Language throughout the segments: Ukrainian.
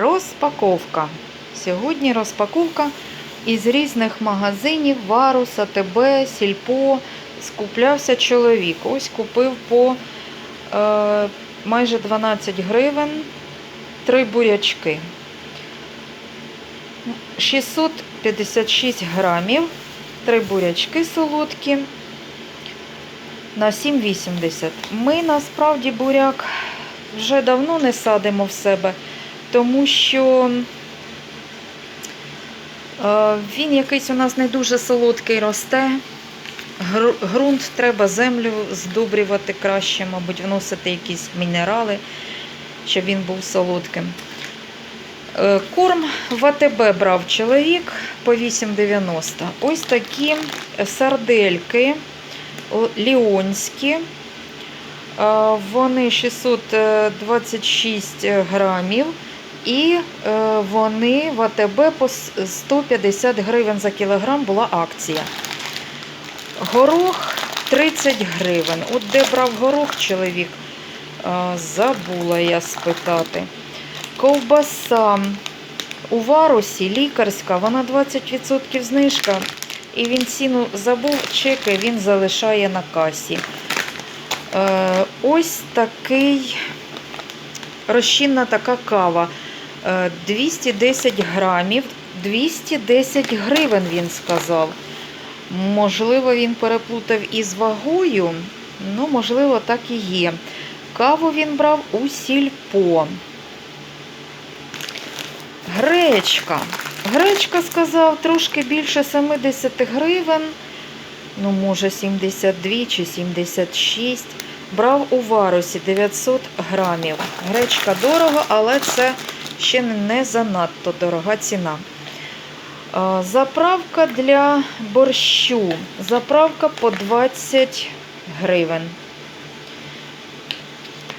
Розпаковка. Сьогодні розпаковка із різних магазинів, Варус, АТБ, Сільпо. Скуплявся чоловік. Ось купив по е, майже 12 гривень три бурячки. 656 грамів. Три бурячки солодкі на 7,80. Ми насправді буряк вже давно не садимо в себе, тому що е, він якийсь у нас не дуже солодкий росте. Гру- Ґрунт треба землю здобрювати краще, мабуть, вносити якісь мінерали, щоб він був солодким. Е, Корм в АТБ брав чоловік по 8,90. Ось такі сардельки ліонські. Е, Вони 626 грамів. І е, вони в АТБ по 150 гривень за кілограм була акція. Горох 30 гривень. От де брав горох чоловік, е, забула я спитати. Ковбаса у варусі лікарська, вона 20% знижка. І він ціну забув, чеки він залишає на касі. Е, ось такий розчинна така кава. Е, 210 грамів, 210 гривень він сказав. Можливо, він переплутав із вагою. Ну, можливо, так і є. Каву він брав у сільпо. Гречка. Гречка сказав трошки більше 70 гривень. Ну, може, 72 чи 76. Брав у варусі 900 грамів. Гречка дорого, але це ще не занадто дорога ціна. Заправка для борщу. Заправка по 20 гривень.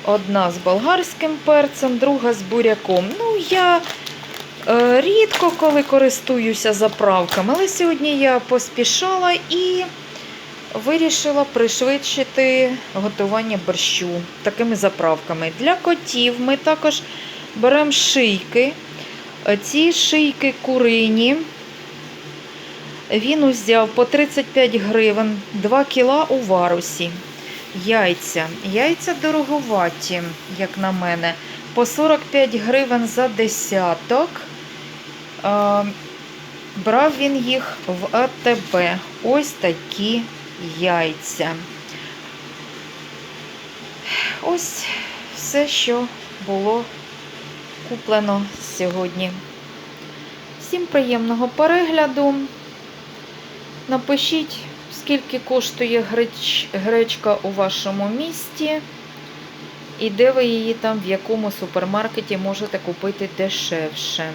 Одна з болгарським перцем, друга з буряком. Ну, я е, рідко коли користуюся заправками, але сьогодні я поспішала і вирішила пришвидшити готування борщу такими заправками. Для котів ми також беремо шийки. Е, Ці шийки курині. Він узяв по 35 гривень 2 кіла у варусі. Яйця. Яйця дороговаті, як на мене. По 45 гривень за десяток. Е, Брав він їх в АТБ. Ось такі яйця. Ось все, що було куплено сьогодні. Всім приємного перегляду. Напишіть, скільки коштує греч... гречка у вашому місті, і де ви її там, в якому супермаркеті можете купити дешевше.